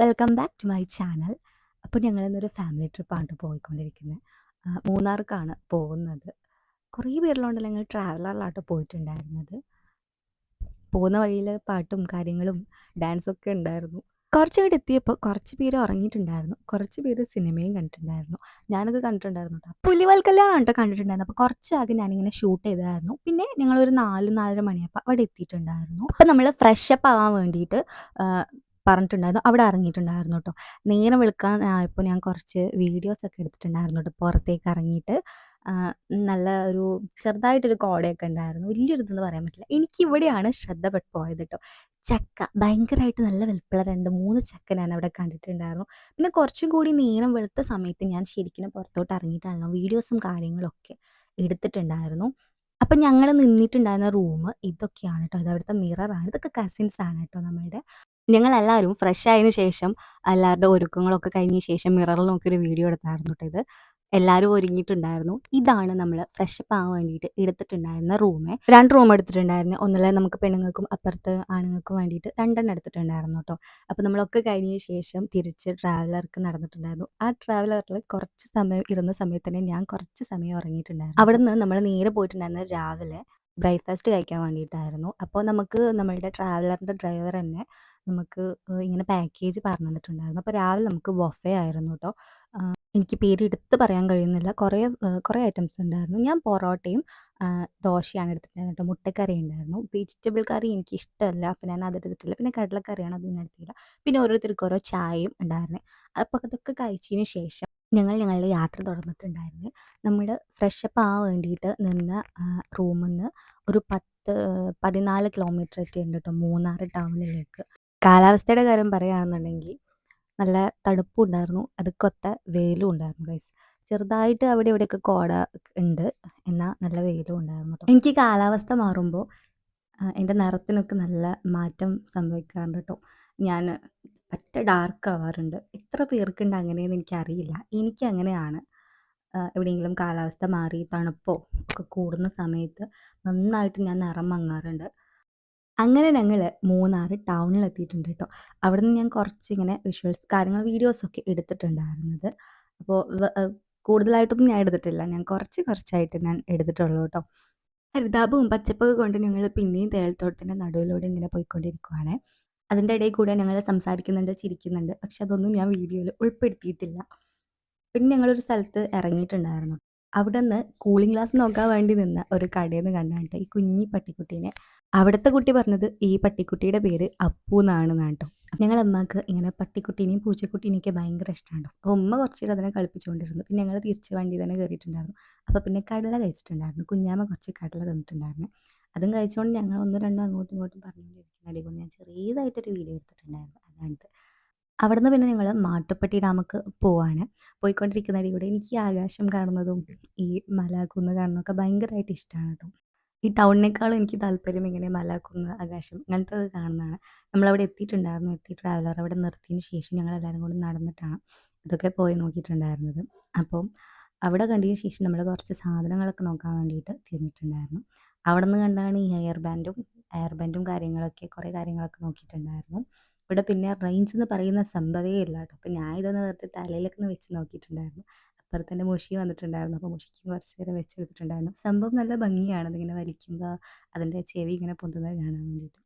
Welcome back to my channel. അപ്പോൾ ഞങ്ങൾ ഇന്നൊരു ഫാമിലി ട്രിപ്പാണ് പോയിക്കൊണ്ടിരിക്കുന്നത്. മൂന്നാർക്കാണ് പോകുന്നത്. കുറേ പേരിലുണ്ടല്ലോ ഞങ്ങൾ ട്രാവലറിലാട്ടോ പോയിട്ടുണ്ടായിരുന്നത്. പോകുന്ന വഴിയിൽ പാട്ടും കാര്യങ്ങളും ഡാൻസൊക്കെ ഉണ്ടായിരുന്നു. കുറച്ച് കുറച്ചങ്ങോട്ട് എത്തിയപ്പോൾ കുറച്ച് പേര് ഉറങ്ങിയിട്ടുണ്ടായിരുന്നു. കുറച്ച് പേര് സിനിമയും കണ്ടിട്ടുണ്ടായിരുന്നു. ഞാനത് കണ്ടിട്ടുണ്ടായിരുന്നു കേട്ടോ പുലിവാൽ കല്യാണം കേട്ടോ കണ്ടിട്ടുണ്ടായിരുന്നു അപ്പോൾ കുറച്ച് ഭാഗം ഞാനിങ്ങനെ ഷൂട്ട് ചെയ്തായിരുന്നു പിന്നെ ഞങ്ങളൊരു നാല് നാലര മണിയപ്പം അവിടെ എത്തിയിട്ടുണ്ടായിരുന്നു. അപ്പോൾ നമ്മൾ ഫ്രഷ് അപ്പ് ആവാൻ വേണ്ടിയിട്ട് പറഞ്ഞിട്ടുണ്ടായിരുന്നു. അവിടെ ഇറങ്ങിയിട്ടുണ്ടായിരുന്നു കേട്ടോ നേരം വെളുക്കാൻ ഇപ്പോൾ ഞാൻ കുറച്ച് വീഡിയോസൊക്കെ എടുത്തിട്ടുണ്ടായിരുന്നു കേട്ടോ പുറത്തേക്ക് ഇറങ്ങിയിട്ട് നല്ല ഒരു ചെറുതായിട്ടൊരു കോടയൊക്കെ ഉണ്ടായിരുന്നു. വലിയൊരു ഇതെന്ന് പറയാൻ പറ്റില്ല. എനിക്ക് ഇവിടെയാണ് ശ്രദ്ധ പെട്ട് പോയത് കേട്ടോ ചക്ക ഭയങ്കരമായിട്ട് നല്ല വലിപ്പമുള്ള 2, 3 ചക്ക ഞാൻ അവിടെ കണ്ടിട്ടുണ്ടായിരുന്നു. പിന്നെ കുറച്ചും കൂടി നേരം വെളുത്ത സമയത്ത് ഞാൻ ശരിക്കും പുറത്തോട്ട് ഇറങ്ങിയിട്ടായിരുന്നു വീഡിയോസും കാര്യങ്ങളൊക്കെ എടുത്തിട്ടുണ്ടായിരുന്നു. അപ്പം ഞങ്ങൾ നിന്നിട്ടുണ്ടായിരുന്ന റൂം ഇതൊക്കെയാണ് കേട്ടോ ഇത് അവിടുത്തെ മിററാണ്. ഇതൊക്കെ കസിൻസ് ആണ് കേട്ടോ നമ്മളുടെ. ഞങ്ങളെല്ലാവരും ഫ്രഷ് ആയതിന് ശേഷം എല്ലാവരുടെ ഒരുക്കങ്ങളൊക്കെ കഴിഞ്ഞ ശേഷം മിററിൽ നോക്കിയൊരു വീഡിയോ എടുത്തായിരുന്നു ഇത്. എല്ലാവരും ഒരുങ്ങിയിട്ടുണ്ടായിരുന്നു. ഇതാണ് നമ്മൾ ഫ്രഷ് അപ്പ് ആവാൻ വേണ്ടിയിട്ട് എടുത്തിട്ടുണ്ടായിരുന്ന റൂമ് രണ്ട് റൂം എടുത്തിട്ടുണ്ടായിരുന്നു. ഒന്നല്ലേ നമുക്ക് പെണ്ണുങ്ങൾക്കും അപ്പുറത്ത് ആണുങ്ങൾക്കും വേണ്ടിയിട്ട് 2 എണ്ണം എടുത്തിട്ടുണ്ടായിരുന്നു കേട്ടോ അപ്പോൾ നമ്മളൊക്കെ കഴിഞ്ഞ ശേഷം തിരിച്ച് ട്രാവലർക്ക് നടന്നിട്ടുണ്ടായിരുന്നു. ആ ട്രാവലറിൽ കുറച്ച് സമയം ഇരുന്ന സമയത്ത് തന്നെ ഞാൻ കുറച്ച് സമയം ഉറങ്ങിയിട്ടുണ്ടായിരുന്നു. അവിടുന്ന് നമ്മൾ നേരെ പോയിട്ടുണ്ടായിരുന്നത് രാവിലെ ബ്രേക്ക്ഫാസ്റ്റ് കഴിക്കാൻ വേണ്ടിയിട്ടായിരുന്നു. അപ്പോൾ നമുക്ക് നമ്മളുടെ ട്രാവലറിന്റെ ഡ്രൈവർ തന്നെ നമുക്ക് ഇങ്ങനെ പാക്കേജ് പറഞ്ഞു തന്നിട്ടുണ്ടായിരുന്നു. അപ്പോൾ രാവിലെ നമുക്ക് ബൊഫേ ആയിരുന്നു ട്ടോ. എനിക്ക് പേര് എടുത്ത് പറയാൻ കഴിയുന്നില്ല. കുറേ കുറേ ഐറ്റംസ് ഉണ്ടായിരുന്നു. ഞാൻ പൊറോട്ടയും ദോശയാണ് എടുത്തിട്ടുണ്ടായിരുന്നത് ട്ടോ. മുട്ടക്കറി ഉണ്ടായിരുന്നു. വെജിറ്റബിൾ കറി എനിക്ക് ഇഷ്ടമല്ല. അപ്പോൾ ഞാൻ അത് എടുത്തിട്ടില്ല. പിന്നെ കടലക്കറിയാണ് അത് ഞാൻ എടുത്തിട്ടില്ല പിന്നെ ഓരോരുത്തർക്ക് ഓരോ ചായയും ഉണ്ടായിരുന്നു. അപ്പോൾ അതൊക്കെ കഴിച്ചതിന് ശേഷം ഞങ്ങൾ ഞങ്ങളുടെ യാത്ര തുടർന്നിട്ടുണ്ടായിരുന്നു. നമ്മൾ ഫ്രഷ് അപ്പ് ആവാൻ വേണ്ടിയിട്ട് നിന്ന റൂമിൽ നിന്ന് ഒരു 10 14 കിലോമീറ്റർ ഒക്കെ ഉണ്ട് ട്ടോ മൂന്നാർ ടൗണിലേക്ക്. കാലാവസ്ഥയുടെ കാര്യം പറയുകയാണെന്നുണ്ടെങ്കിൽ നല്ല തണുപ്പും ഉണ്ടായിരുന്നു. അതുക്കൊത്ത വെയിലും ഉണ്ടായിരുന്നു ഗൈസ്. ചെറുതായിട്ട് അവിടെ ഇവിടെയൊക്കെ കോട ഉണ്ട്. എന്നാൽ നല്ല വെയിലും ഉണ്ടായിരുന്നു ട്ടോ. എനിക്ക് കാലാവസ്ഥ മാറുമ്പോൾ എന്റെ നിറത്തിനൊക്കെ നല്ല മാറ്റം സംഭവിക്കാറുണ്ട് കേട്ടോ ഞാൻ പറ്റെ ഡാർക്ക് ആവാറുണ്ട്. എത്ര പേർക്കുണ്ട് അങ്ങനെയെന്ന് എനിക്കറിയില്ല. എനിക്കങ്ങനെയാണ്. എവിടെയെങ്കിലും കാലാവസ്ഥ മാറി തണുപ്പോ ഒക്കെ കൂടുന്ന സമയത്ത് നന്നായിട്ട് ഞാൻ നിറം മങ്ങാറുണ്ട്. അങ്ങനെ ഞങ്ങൾ മൂന്നാർ ടൗണിൽ എത്തിയിട്ടുണ്ട് അവിടെ നിന്ന് ഞാൻ കുറച്ചിങ്ങനെ വിഷ്വൽസ് കാര്യങ്ങൾ വീഡിയോസൊക്കെ എടുത്തിട്ടുണ്ടായിരുന്നത്. അപ്പോൾ കൂടുതലായിട്ടൊന്നും ഞാൻ എടുത്തിട്ടില്ല. ഞാൻ കുറച്ച് കുറച്ചായിട്ട് ഞാൻ എടുത്തിട്ടുള്ളൂ കേട്ടോ ഹരിതാപവും പച്ചപ്പൊക്കെ കൊണ്ട് ഞങ്ങൾ പിന്നെയും തേയിലത്തോട്ടത്തിന്റെ നടുവിലൂടെ ഇങ്ങനെ പോയിക്കൊണ്ടിരിക്കുകയാണേ. അതിന്റെ ഇടയിൽ കൂടെ ഞങ്ങൾ സംസാരിക്കുന്നുണ്ട്, ചിരിക്കുന്നുണ്ട്. പക്ഷെ അതൊന്നും ഞാൻ വീഡിയോയിൽ ഉൾപ്പെടുത്തിയിട്ടില്ല. പിന്നെ ഞങ്ങളൊരു സ്ഥലത്ത് ഇറങ്ങിയിട്ടുണ്ടായിരുന്നു. അവിടെ നിന്ന് കൂളിംഗ് ഗ്ലാസ് നോക്കാൻ വേണ്ടി നിന്ന ഒരു കടയിൽ നിന്ന് കണ്ടാണ്ട് ഈ കുഞ്ഞി പട്ടിക്കുട്ടീനെ. അവിടുത്തെ കുട്ടി പറഞ്ഞത് ഈ പട്ടിക്കുട്ടിയുടെ പേര് അപ്പു എന്നാണ് ട്ടോ. ഞങ്ങൾ അമ്മയ്ക്ക് ഇങ്ങനെ പട്ടിക്കുട്ടീനെയും പൂച്ചക്കുട്ടീനെയൊക്കെ ഭയങ്കര ഇഷ്ടമാണ്. അപ്പോൾ ഉമ്മ കുറച്ച് അതിനെ കളിപ്പിച്ചുകൊണ്ടിരുന്നു. പിന്നെ ഞങ്ങൾ തിരിച്ച് വണ്ടി തന്നെ കയറിയിട്ടുണ്ടായിരുന്നു. അപ്പോൾ പിന്നെ കടല കഴിച്ചിട്ടുണ്ടായിരുന്നു. കുഞ്ഞാമ്മ കുറച്ച് കടല തന്നിട്ടുണ്ടായിരുന്നു. അതും കഴിച്ചുകൊണ്ട് ഞങ്ങൾ ഒന്നും രണ്ടും അങ്ങോട്ടും ഇങ്ങോട്ടും പറഞ്ഞുകൊണ്ടിരിക്കുന്ന ഇടയിൽ ഞാൻ ചെറിയതായിട്ടൊരു വീഡിയോ എടുത്തിട്ടുണ്ടായിരുന്നു. അതാണിത്. അവിടുന്ന് പിന്നെ ഞങ്ങൾ മാട്ടുപ്പെട്ടി ഡാമക്ക് പോവാണ്. പോയിക്കൊണ്ടിരിക്കുന്ന ഇടയിൽ കൂടെ എനിക്ക് ആകാശം കാണുന്നതും ഈ മല, കുന്ന് കാണുന്നതൊക്കെ ഭയങ്കരമായിട്ട് ഇഷ്ടമാണ് കേട്ടോ ഈ ടൗണിനേക്കാളും എനിക്ക് താല്പര്യം ഇങ്ങനെ മല, കുന്ന്, ആകാശം ഇങ്ങനത്തത് കാണുന്നതാണ്. നമ്മളവിടെ എത്തിയിട്ടുണ്ടായിരുന്നു. എത്തി ട്രാവലർ അവിടെ നിർത്തിയതിന് ശേഷം ഞങ്ങൾ എല്ലാവരും കൂടി നടന്നിട്ടാണ് ഇതൊക്കെ പോയി നോക്കിയിട്ടുണ്ടായിരുന്നത്. അപ്പം അവിടെ കണ്ടതിന് ശേഷം നമ്മൾ കുറച്ച് സാധനങ്ങളൊക്കെ നോക്കാൻ വേണ്ടിയിട്ട് തിരിഞ്ഞിട്ടുണ്ടായിരുന്നു. അവിടുന്ന് കണ്ടാണ് ഈ ഹെയർ ബാൻഡും ഹെയർ ബാൻഡും കാര്യങ്ങളൊക്കെ കുറേ കാര്യങ്ങളൊക്കെ നോക്കിയിട്ടുണ്ടായിരുന്നു. ഇവിടെ പിന്നെ റേഞ്ച് എന്ന് പറയുന്ന സംഭവമേ ഇല്ല കേട്ടോ അപ്പോൾ ഞാൻ ഇതൊന്ന് വെറുതെ തലയിലൊക്കെ ഒന്ന് വെച്ച് നോക്കിയിട്ടുണ്ടായിരുന്നു. അപ്പുറത്ത് തന്നെ മുഷി വന്നിട്ടുണ്ടായിരുന്നു. അപ്പോൾ മുഷിക്ക് കുറച്ച് നേരം വെച്ച് കൊടുത്തിട്ടുണ്ടായിരുന്നു. സംഭവം നല്ല ഭംഗിയാണ് അതിങ്ങനെ വലിക്കുമ്പോൾ അതിന്റെ ചെവി ഇങ്ങനെ പൊന്തുന്നത് കാണാൻ വേണ്ടിയിട്ട്.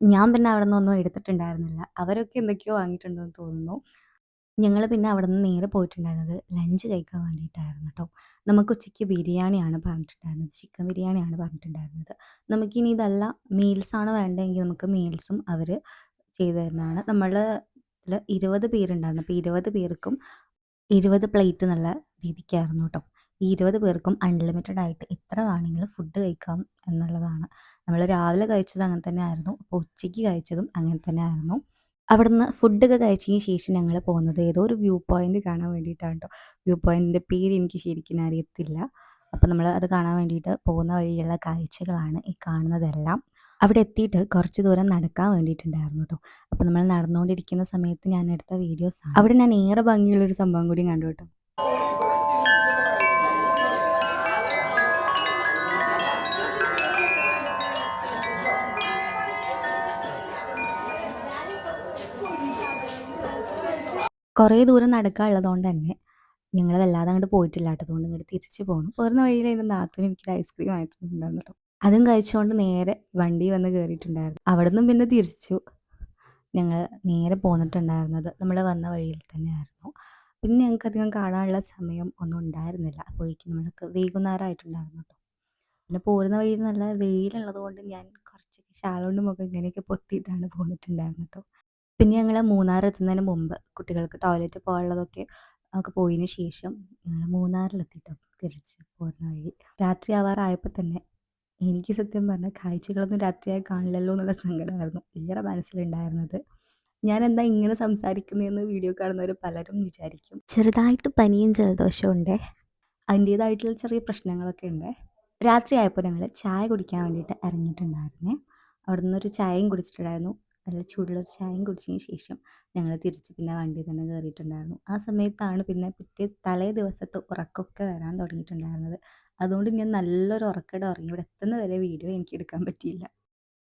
ഞാൻ പിന്നെ അവിടെ നിന്നൊന്നും എടുത്തിട്ടുണ്ടായിരുന്നില്ല. അവരൊക്കെ എന്തൊക്കെയോ വാങ്ങിയിട്ടുണ്ടെന്ന് തോന്നുന്നു. ഞങ്ങൾ പിന്നെ അവിടെ നിന്ന് നേരെ പോയിട്ടുണ്ടായിരുന്നത് ലഞ്ച് കഴിക്കാൻ വേണ്ടിയിട്ടായിരുന്നു കേട്ടോ നമുക്ക് ഉച്ചയ്ക്ക് ബിരിയാണിയാണ് പറഞ്ഞിട്ടുണ്ടായിരുന്നത്. ചിക്കൻ ബിരിയാണിയാണ് പറഞ്ഞിട്ടുണ്ടായിരുന്നത്. നമുക്കിനി ഇതല്ല മീൽസാണ് വേണ്ടതെങ്കിൽ നമുക്ക് മീൽസും അവർ ചെയ്തു തരുന്നതാണ്. നമ്മൾ ഇരുപത് പേരുണ്ടായിരുന്നു. അപ്പോൾ 20 പേർക്കും 20 പ്ലേറ്റ് എന്നുള്ള രീതിക്കായിരുന്നു കേട്ടോ ഈ 20 പേർക്കും അൺലിമിറ്റഡ് ആയിട്ട് എത്ര വേണമെങ്കിലും ഫുഡ് കഴിക്കാം എന്നുള്ളതാണ്. നമ്മൾ രാവിലെ കഴിച്ചത് അങ്ങനെ തന്നെ ആയിരുന്നു. അപ്പോൾ ഉച്ചയ്ക്ക് കഴിച്ചതും അങ്ങനെ തന്നെ ആയിരുന്നു. അവിടുന്ന് ഫുഡൊക്കെ കഴിച്ചതിന് ശേഷം ഞങ്ങൾ പോകുന്നത് ഏതോ ഒരു വ്യൂ പോയിന്റ് കാണാൻ വേണ്ടിയിട്ടാണ് കേട്ടോ വ്യൂ പോയിന്റിന്റെ പേര് എനിക്ക് ശരിക്കും അറിയത്തില്ല. അപ്പം നമ്മൾ അത് കാണാൻ വേണ്ടിയിട്ട് പോകുന്ന വഴിയുള്ള കാഴ്ചകളാണ് ഈ കാണുന്നതെല്ലാം. അവിടെ എത്തിയിട്ട് കുറച്ച് ദൂരം നടക്കാൻ വേണ്ടിയിട്ടുണ്ടായിരുന്നു കേട്ടോ അപ്പോൾ നമ്മൾ നടന്നുകൊണ്ടിരിക്കുന്ന സമയത്ത് ഞാൻ എടുത്ത വീഡിയോസ് അവിടെ ഞാൻ ഏറെ ഭംഗിയുള്ളൊരു സംഭവം കൂടി കണ്ടു ട്ടോ. കുറേ ദൂരം നടക്കാനുള്ളതുകൊണ്ട് തന്നെ ഞങ്ങൾ വല്ലാതെ അങ്ങോട്ട് പോയിട്ടില്ല ഇങ്ങോട്ട് തിരിച്ചു പോന്നു. പോരുന്ന വഴിയിൽ അതിന്റെ നാത്തിന് എനിക്കൊരു ഐസ്ക്രീം ആയിട്ടുണ്ടായിരുന്നു അതും കഴിച്ചുകൊണ്ട് നേരെ വണ്ടി വന്ന് കയറിയിട്ടുണ്ടായിരുന്നു അവിടെ നിന്നും പിന്നെ തിരിച്ചു. ഞങ്ങൾ നേരെ പോന്നിട്ടുണ്ടായിരുന്നത് നമ്മൾ വന്ന വഴിയിൽ തന്നെയായിരുന്നു. പിന്നെ ഞങ്ങൾക്ക് അധികം കാണാനുള്ള സമയം ഒന്നും ഉണ്ടായിരുന്നില്ല. അപ്പോഴേക്കും നമ്മൾക്ക് വൈകുന്നേരമായിട്ടുണ്ടായിരുന്നു കേട്ടോ. പിന്നെ പോരുന്ന വഴിയിൽ നല്ല വെയിലുള്ളത് കൊണ്ട് ഞാൻ കുറച്ചൊക്കെ ഷാളുകൊണ്ട് മുഖം ഇങ്ങനെയൊക്കെ പൊത്തിയിട്ടാണ് പോന്നിട്ടുണ്ടായിരുന്നു കേട്ടോ. പിന്നെ ഞങ്ങൾ മൂന്നാർ എത്തുന്നതിന് മുമ്പ് കുട്ടികൾക്ക് ടോയ്ലറ്റ് പോകാനുള്ളതൊക്കെ ഒക്കെ പോയതിന് ശേഷം ഞങ്ങൾ മൂന്നാറിലെത്തിട്ടോ തിരിച്ച് പോരുന്ന വഴി. രാത്രി ആവാറായപ്പോൾ തന്നെ എനിക്ക് സത്യം പറഞ്ഞാൽ കാഴ്ചകളൊന്നും രാത്രിയായി കാണില്ലല്ലോ എന്നുള്ള സങ്കടമായിരുന്നു. ഏറെ മനസ്സിലുണ്ടായിരുന്നത്. ഞാൻ എന്താ ഇങ്ങനെ സംസാരിക്കുന്നതെന്ന് വീഡിയോ കാണുന്നവർ പലരും വിചാരിക്കും. ചെറുതായിട്ട് പനിയും ജലദോഷവും ഉണ്ട്. അതിന്റേതായിട്ടുള്ള ചെറിയ പ്രശ്നങ്ങളൊക്കെ ഉണ്ട്. രാത്രി ആയപ്പോൾ ഞങ്ങൾ ചായ കുടിക്കാൻ വേണ്ടിയിട്ട് ഇറങ്ങിയിട്ടുണ്ടായിരുന്നേ. അവിടെ നിന്നൊരു ചായയും കുടിച്ചിട്ടുണ്ടായിരുന്നു. നല്ല ചൂടുള്ള ചായയും കുടിച്ചതിന് ശേഷം ഞങ്ങൾ തിരിച്ച് പിന്നെ വണ്ടി തന്നെ കയറിയിട്ടുണ്ടായിരുന്നു ആ സമയത്താണ് പിന്നെ പിറ്റേ തലേ ദിവസത്തെ ഉറക്കമൊക്കെ വരാൻ തുടങ്ങിയിട്ടുണ്ടായിരുന്നത്. അതുകൊണ്ട് ഞാൻ നല്ലൊരു ഉറക്കട ഉറങ്ങി ഇവിടെ എത്തുന്ന വരെ വീഡിയോ എനിക്ക് എടുക്കാൻ പറ്റിയില്ല.